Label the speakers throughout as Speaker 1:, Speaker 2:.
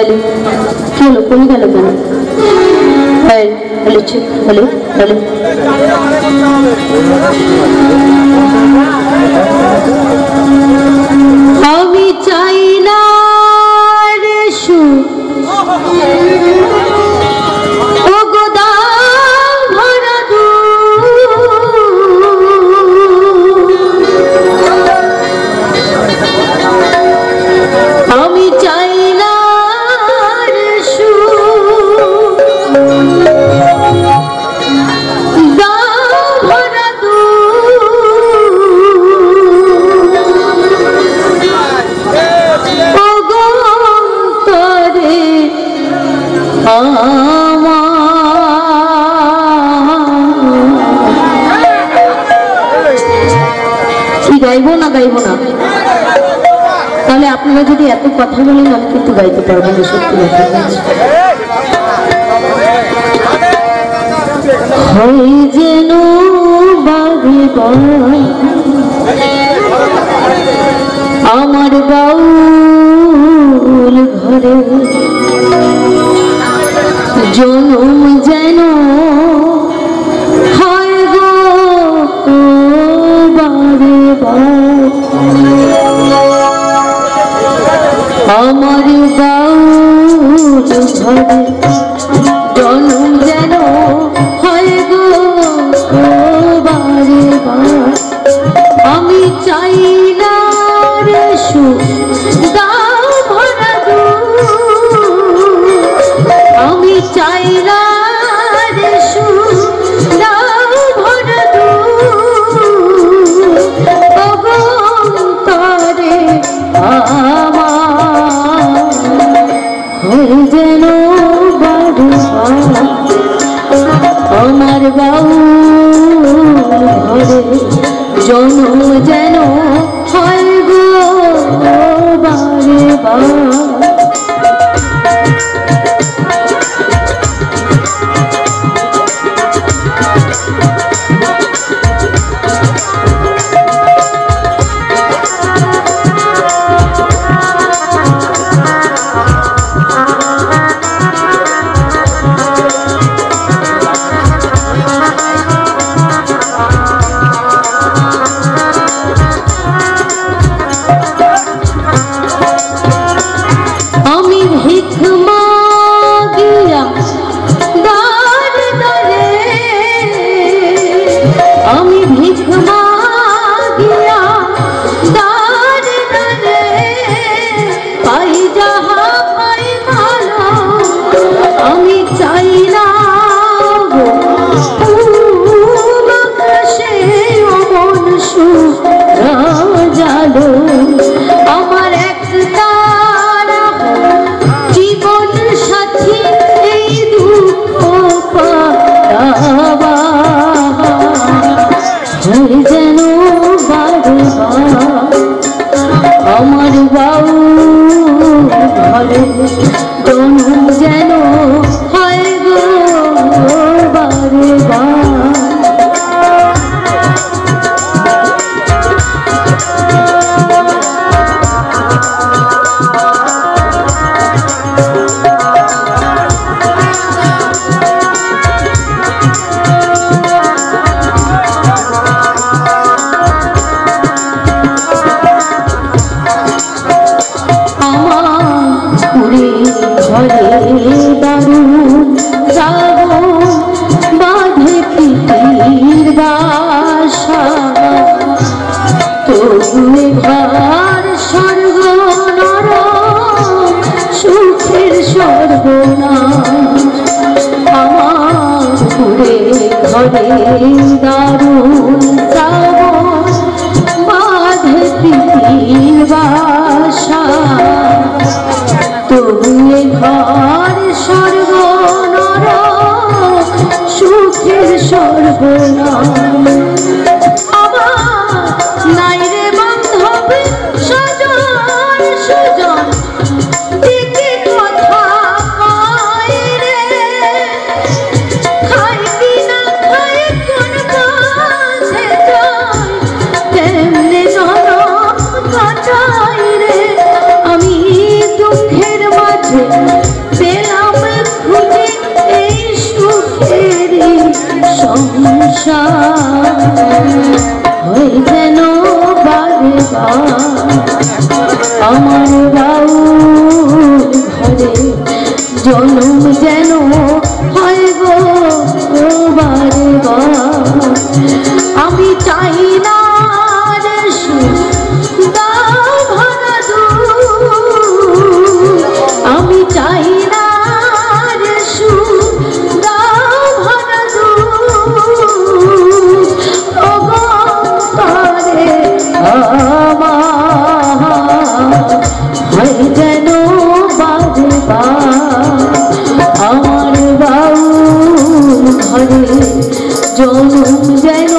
Speaker 1: حلو حلو كل ده لبن حلو حلو تشوف حلو حلو Thank you. গাইবো না গাইবো না? তাহলে আপনারা যদি এত কথা বলেন আমি কিন্তু গাইতে পারব না, সত্যি আমার বাউল ঘরে। জনম যেন আমার বাউল যেন হয় গো বার। আমি চাই না রে সুখ। জন্ম যেন আমি ভিখ ঘরে তনু যেন বাসা তবুয়ে ঘর স্বর্গ নর সুখের সর্বনাশ, আমার পুরে ঘরে দারুণ বাঁধে প্রীতির বাসা তবুয়ে ঘর স্বর্গ সর্বনাশ আমার নাই রে বান্ধব সজন সুজন। হয়ে যেন আমার বাউ ঘরে জনম যেন আমার বাউল ঘরে জনম যেন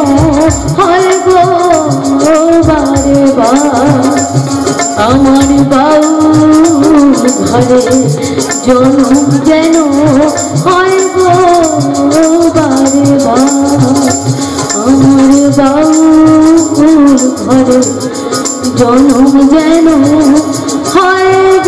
Speaker 1: হয় গো বারে বার আমার বাউল ঘরে জনম যেন হয় গো বারে বার আমার বাউল ঘরে জনম যেন 화.